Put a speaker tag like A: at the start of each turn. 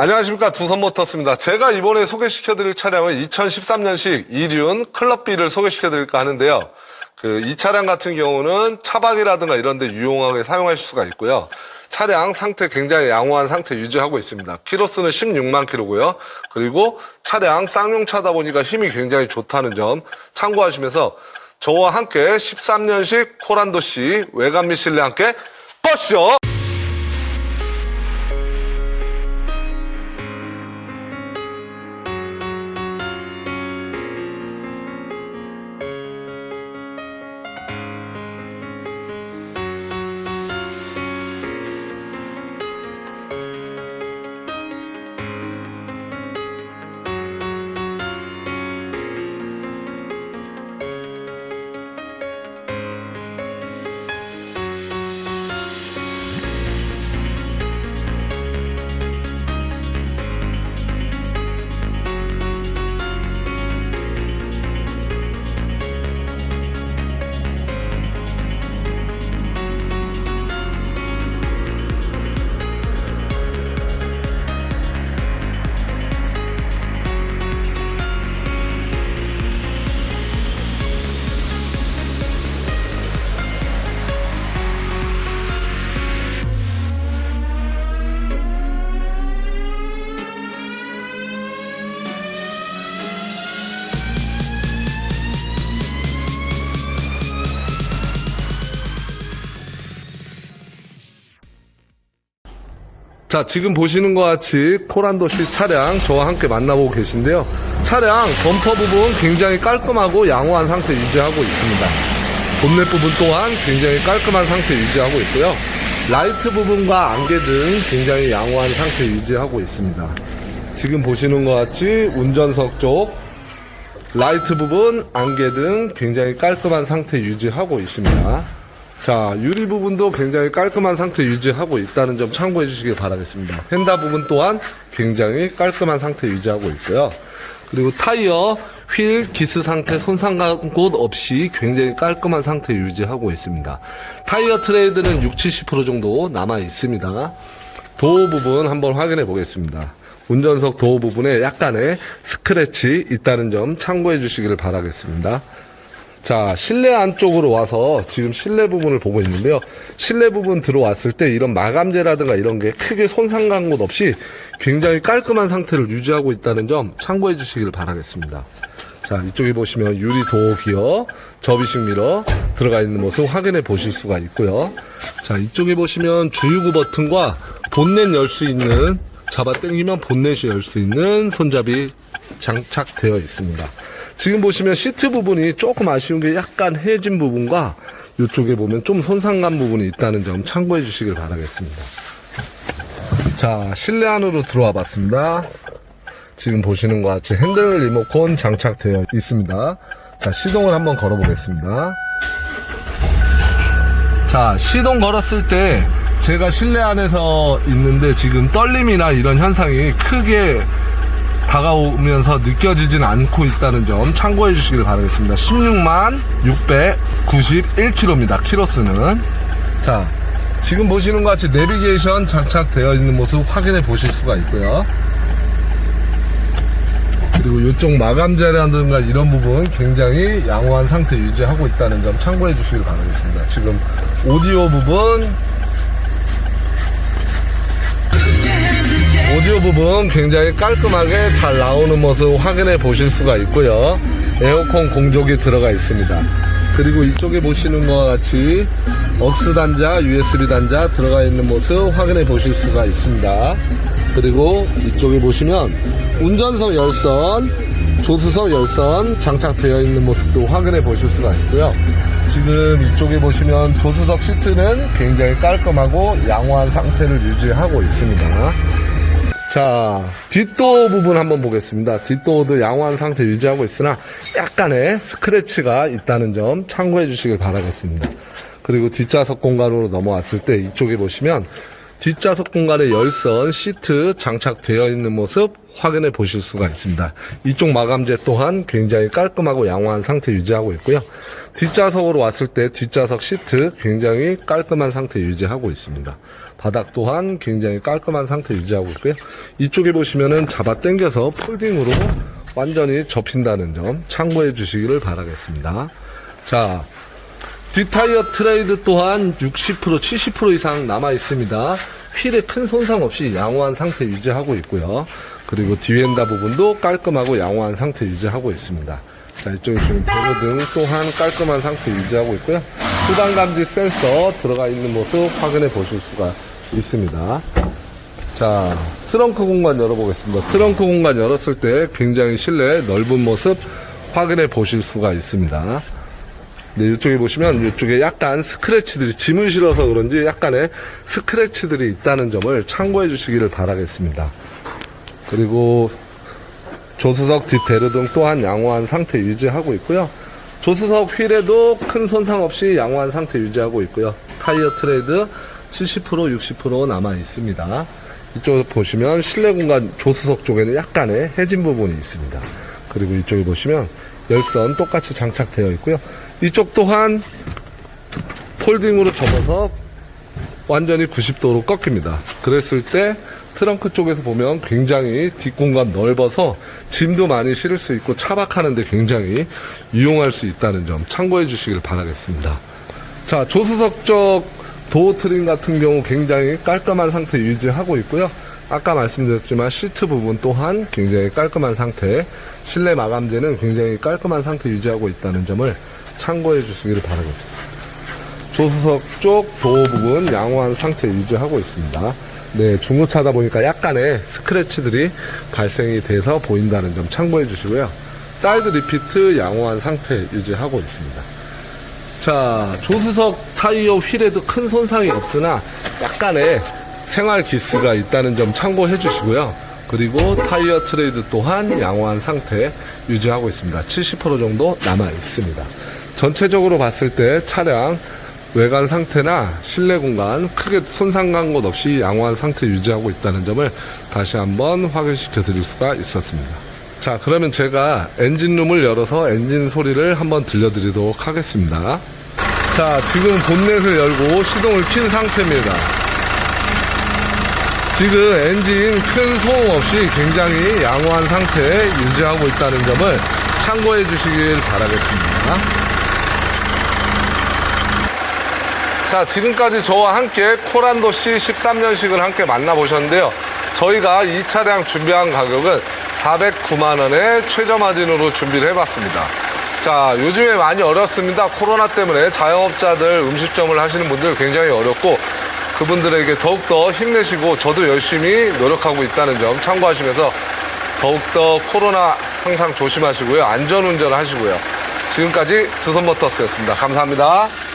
A: 안녕하십니까 두선모터스입니다. 제가 이번에 소개시켜드릴 차량은 2013년식 이륜 클럽비를 소개시켜드릴까 하는데요. 그 이 차량 같은 경우는 차박이라든가 이런 데 유용하게 사용하실 수가 있고요. 차량 상태 굉장히 양호한 상태 유지하고 있습니다. 키로수는 16만 킬로고요. 그리고 차량 쌍용차다 보니까 힘이 굉장히 좋다는 점 참고하시면서 저와 함께 13년식 코란도시 외관 및 실내 함께 버쇼! 자, 지금 보시는 것 같이 코란도시 차량 저와 함께 만나보고 계신데요. 차량 범퍼 부분 굉장히 깔끔하고 양호한 상태 유지하고 있습니다. 본넷 부분 또한 굉장히 깔끔한 상태 유지하고 있고요. 라이트 부분과 안개 등 굉장히 양호한 상태 유지하고 있습니다. 지금 보시는 것 같이 운전석 쪽 라이트 부분, 안개 등 굉장히 깔끔한 상태 유지하고 있습니다. 자, 유리 부분도 굉장히 깔끔한 상태 유지하고 있다는 점 참고해 주시길 바라겠습니다. 휀다 부분 또한 굉장히 깔끔한 상태 유지하고 있고요. 그리고 타이어, 휠, 기스 상태 손상간 곳 없이 굉장히 깔끔한 상태 유지하고 있습니다. 타이어 트레이드는 60, 70% 정도 남아 있습니다. 도어 부분 한번 확인해 보겠습니다. 운전석 도어 부분에 약간의 스크래치 있다는 점 참고해 주시기를 바라겠습니다. 자, 실내 안쪽으로 와서 지금 실내 부분을 보고 있는데요. 실내 부분 들어왔을 때 이런 마감재라든가 이런 게 크게 손상 간 곳 없이 굉장히 깔끔한 상태를 유지하고 있다는 점 참고해 주시기를 바라겠습니다. 자, 이쪽에 보시면 유리 도어 기어, 접이식 미러 들어가 있는 모습 확인해 보실 수가 있고요. 자, 이쪽에 보시면 주유구 버튼과 본넷 열 수 있는 잡아 당기면 본넷이 열 수 있는 손잡이 장착되어 있습니다. 지금 보시면 시트 부분이 조금 아쉬운 게 약간 해진 부분과 이쪽에 보면 좀 손상간 부분이 있다는 점 참고해 주시길 바라겠습니다. 자, 실내 안으로 들어와 봤습니다. 지금 보시는 것 같이 핸들 리모컨 장착되어 있습니다. 자, 시동을 한번 걸어 보겠습니다. 자, 시동 걸었을 때 제가 실내 안에서 있는데 지금 떨림이나 이런 현상이 크게 다가오면서 느껴지진 않고 있다는 점 참고해 주시길 바라겠습니다. 16만 691km입니다. 키로수는. 자, 지금 보시는 것 같이 내비게이션 장착되어 있는 모습 확인해 보실 수가 있고요. 그리고 이쪽 마감재라든가 이런 부분 굉장히 양호한 상태 유지하고 있다는 점 참고해 주시길 바라겠습니다. 지금 오디오 부분 부분 굉장히 깔끔하게 잘 나오는 모습 확인해 보실 수가 있고요. 에어컨 공조기 들어가 있습니다. 그리고 이쪽에 보시는 것과 같이 억스 단자, USB 단자 들어가 있는 모습 확인해 보실 수가 있습니다. 그리고 이쪽에 보시면 운전석 열선, 조수석 열선 장착되어 있는 모습도 확인해 보실 수가 있고요. 지금 이쪽에 보시면 조수석 시트는 굉장히 깔끔하고 양호한 상태를 유지하고 있습니다. 자, 뒷도어 부분 한번 보겠습니다. 뒷도어도 양호한 상태 유지하고 있으나 약간의 스크래치가 있다는 점 참고해 주시길 바라겠습니다. 그리고 뒷좌석 공간으로 넘어왔을 때 이쪽에 보시면 뒷좌석 공간에 열선, 시트 장착되어 있는 모습 확인해 보실 수가 있습니다. 이쪽 마감재 또한 굉장히 깔끔하고 양호한 상태 유지하고 있고요. 뒷좌석으로 왔을 때 뒷좌석 시트 굉장히 깔끔한 상태 유지하고 있습니다. 바닥 또한 굉장히 깔끔한 상태 유지하고 있고요. 이쪽에 보시면은 잡아 당겨서 폴딩으로 완전히 접힌다는 점 참고해 주시기를 바라겠습니다. 자, 뒷타이어 트레이드 또한 60% 70% 이상 남아 있습니다. 휠에 큰 손상 없이 양호한 상태 유지하고 있고요. 그리고 뒤엔다 부분도 깔끔하고 양호한 상태 유지하고 있습니다. 자, 이쪽에 지금 배로등 또한 깔끔한 상태 유지하고 있고요. 후방 감지 센서 들어가 있는 모습 확인해 보실 수가 있습니다. 자, 트렁크 공간 열어보겠습니다. 트렁크 공간 열었을 때 굉장히 실내 넓은 모습 확인해 보실 수가 있습니다. 네, 이쪽에 보시면 이쪽에 약간 스크래치들이 짐을 실어서 그런지 약간의 스크래치들이 있다는 점을 참고해 주시기를 바라겠습니다. 그리고 조수석 뒷대르 등 또한 양호한 상태 유지하고 있고요. 조수석 휠에도 큰 손상 없이 양호한 상태 유지하고 있고요. 타이어 트레이드 70% 60% 남아 있습니다. 이쪽 보시면 실내 공간 조수석 쪽에는 약간의 해진 부분이 있습니다. 그리고 이쪽에 보시면 열선 똑같이 장착되어 있고요. 이쪽 또한 폴딩으로 접어서 완전히 90도로 꺾입니다. 그랬을 때 트렁크 쪽에서 보면 굉장히 뒷공간 넓어서 짐도 많이 실을 수 있고 차박하는데 굉장히 이용할 수 있다는 점 참고해 주시길 바라겠습니다. 자, 조수석 쪽 도어 트림 같은 경우 굉장히 깔끔한 상태 유지하고 있고요. 아까 말씀드렸지만 시트 부분 또한 굉장히 깔끔한 상태, 실내 마감재는 굉장히 깔끔한 상태 유지하고 있다는 점을 참고해 주시기를 바라겠습니다. 조수석 쪽 도어 부분 양호한 상태 유지하고 있습니다. 네, 중고차다 보니까 약간의 스크래치들이 발생이 돼서 보인다는 점 참고해 주시고요. 사이드 리피트 양호한 상태 유지하고 있습니다. 자, 조수석 타이어 휠에도 큰 손상이 없으나 약간의 생활 기스가 있다는 점 참고해 주시고요. 그리고 타이어 트레이드 또한 양호한 상태 유지하고 있습니다. 70% 정도 남아 있습니다. 전체적으로 봤을 때 차량 외관 상태나 실내 공간 크게 손상 간 것 없이 양호한 상태 유지하고 있다는 점을 다시 한번 확인시켜 드릴 수가 있었습니다. 자, 그러면 제가 엔진룸을 열어서 엔진 소리를 한번 들려드리도록 하겠습니다. 자, 지금 본넷을 열고 시동을 킨 상태입니다. 지금 엔진 큰 소음 없이 굉장히 양호한 상태 유지하고 있다는 점을 참고해 주시길 바라겠습니다. 자, 지금까지 저와 함께 코란도시 13년식을 함께 만나보셨는데요. 저희가 이 차량 준비한 가격은 409만 원의 최저 마진으로 준비를 해봤습니다. 자, 요즘에 많이 어렵습니다. 코로나 때문에 자영업자들 음식점을 하시는 분들 굉장히 어렵고 그분들에게 더욱더 힘내시고 저도 열심히 노력하고 있다는 점 참고하시면서 더욱더 코로나 항상 조심하시고요. 안전운전 하시고요. 지금까지 두손모터스였습니다. 감사합니다.